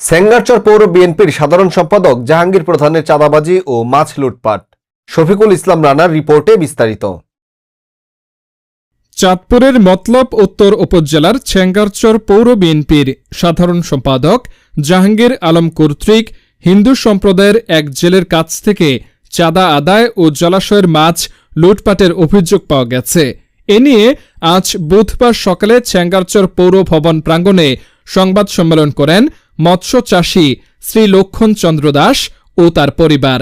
সেঙ্গারচর পৌর বিএনপির সাধারণ সম্পাদক, জাহাঙ্গীর প্রধানের চাঁদাবাজি ও মাছ লুটপাট। শফিকুল ইসলাম রানার রিপোর্টে বিস্তারিত। চাঁদপুরের মতলব উত্তর উপজেলার ছেঙ্গারচর পৌর বিএনপির সাধারণ সম্পাদক, জাহাঙ্গীর আলম কর্তৃক হিন্দু সম্প্রদায়ের এক জেলের কাছ থেকে চাঁদা আদায় ও জলাশয়ের মাছ লুটপাটের অভিযোগ পাওয়া গেছে। এ নিয়ে আজ বুধবার সকালে ছেঙ্গারচর পৌর ভবন প্রাঙ্গণে সংবাদ সম্মেলন করেন মৎস্য চাষী শ্রী লক্ষণ চন্দ্র দাস ও তার পরিবার।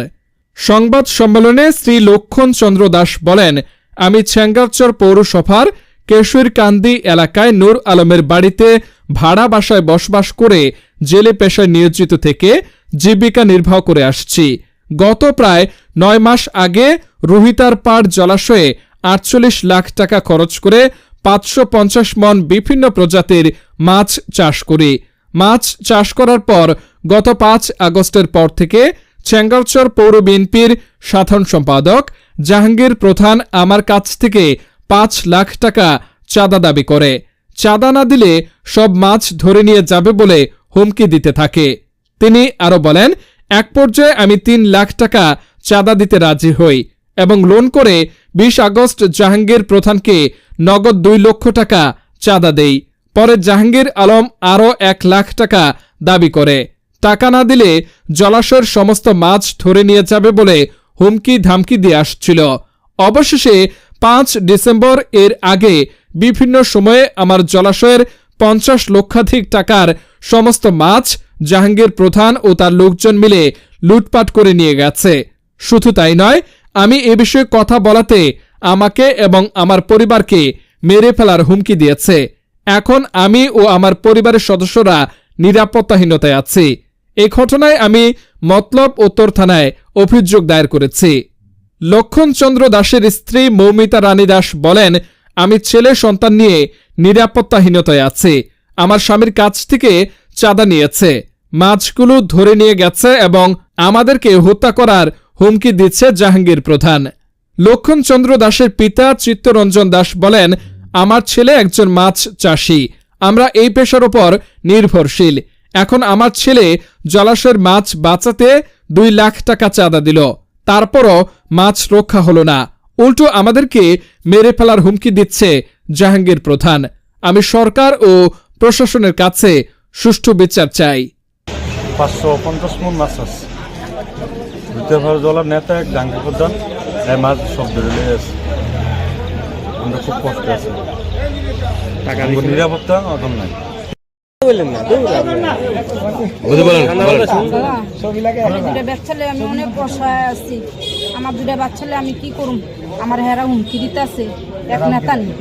সংবাদ সম্মেলনে শ্রী লক্ষণ চন্দ্র দাস বলেন, আমি ছেঙ্গারচর পৌরসভার কেশরকান্দি এলাকায় নূর আলমের বাড়িতে ভাড়া বাসায় বসবাস করে জেলে পেশায় নিয়োজিত থেকে জীবিকা নির্বাহ করে আসছি। গত প্রায় নয় মাস আগে রুহিতার পাড় জলাশয়ে আটচল্লিশ লাখ টাকা খরচ করে পাঁচশো পঞ্চাশ মন বিভিন্ন প্রজাতির মাছ চাষ করি। মাছ চাষ করার পর গত পাঁচ আগস্টের পর থেকে ছেঙ্গারচর পৌর বিএনপির সাধারণ সম্পাদক জাহাঙ্গীর প্রধান আমার কাছ থেকে পাঁচ লাখ টাকা চাঁদা দাবি করে। চাঁদা না দিলে সব মাছ ধরে নিয়ে যাবে বলে হুমকি দিতে থাকে। তিনি আরও বলেন, এক পর্যায়ে আমি তিন লাখ টাকা চাঁদা দিতে রাজি হই এবং লোন করে বিশ আগস্ট জাহাঙ্গীর প্রধানকে নগদ দুই লক্ষ টাকা চাঁদা দেই। পরে জাহাঙ্গীর আলম আরও এক লাখ টাকা দাবি করে। টাকা না দিলে জলাশয়ের সমস্ত মাছ ধরে নিয়ে যাবে বলে হুমকি ধামকি দিয়ে আসছিল। অবশেষে পাঁচ ডিসেম্বর এর আগে বিভিন্ন সময়ে আমার জলাশয়ের পঞ্চাশ লক্ষাধিক টাকার সমস্ত মাছ জাহাঙ্গীর প্রধান ও তার লোকজন মিলে লুটপাট করে নিয়ে গেছে। শুধু তাই নয়, আমি এ বিষয়ে কথা বলাতে আমাকে এবং আমার পরিবারকে মেরে ফেলার হুমকি দিয়েছে। এখন আমি ও আমার পরিবারের সদস্যরা নিরাপত্তাহীনতায় আছি। এই ঘটনায় আমি মতলব উত্তর থানায় অভিযোগ দায়ের করেছি। লক্ষণচন্দ্র দাসের স্ত্রী মৌমিতা রানী দাস বলেন, আমি ছেলে সন্তান নিয়ে নিরাপত্তাহীনতায় আছি। আমার স্বামীর কাছ থেকে চাঁদা নিয়েছে। মাছগুলো ধরে নিয়ে গেছে এবং আমাদেরকে হত্যা করার হুমকি দিচ্ছে জাহাঙ্গীর প্রধান। লক্ষণচন্দ্র দাসের পিতা চিত্তরঞ্জন দাস বলেন আমার ছেলে একজন মাছ চাষি। আমরা এই পেশার ওপর নির্ভরশীল। এখন আমার ছেলে জলাশয়ের মাছ বাঁচাতে দুই লাখ টাকা চাঁদা দিল। তারপরও মাছ রক্ষা হলো না। উল্টো আমাদেরকে মেরে ফেলার হুমকি দিচ্ছে জাহাঙ্গীর প্রধান। আমি সরকার ও প্রশাসনের কাছে সুষ্ঠু বিচার চাই। পাঁচশো পঞ্চাশ মন মাছ আছে। জলের নেতা, এক জাঙ্গি প্রধান মাছ সব ধরে আছে আমরা খুব কষ্ট আছি। টাকা নিরাপত্তা এখন নাই। আমার দুটা বাচ্চালে আমি অনেক আছি। আমার দুটা বাচ্চালে আমি কি করুম? আমার হেরা হুমকি দিতে আছে এক নেতা নেই।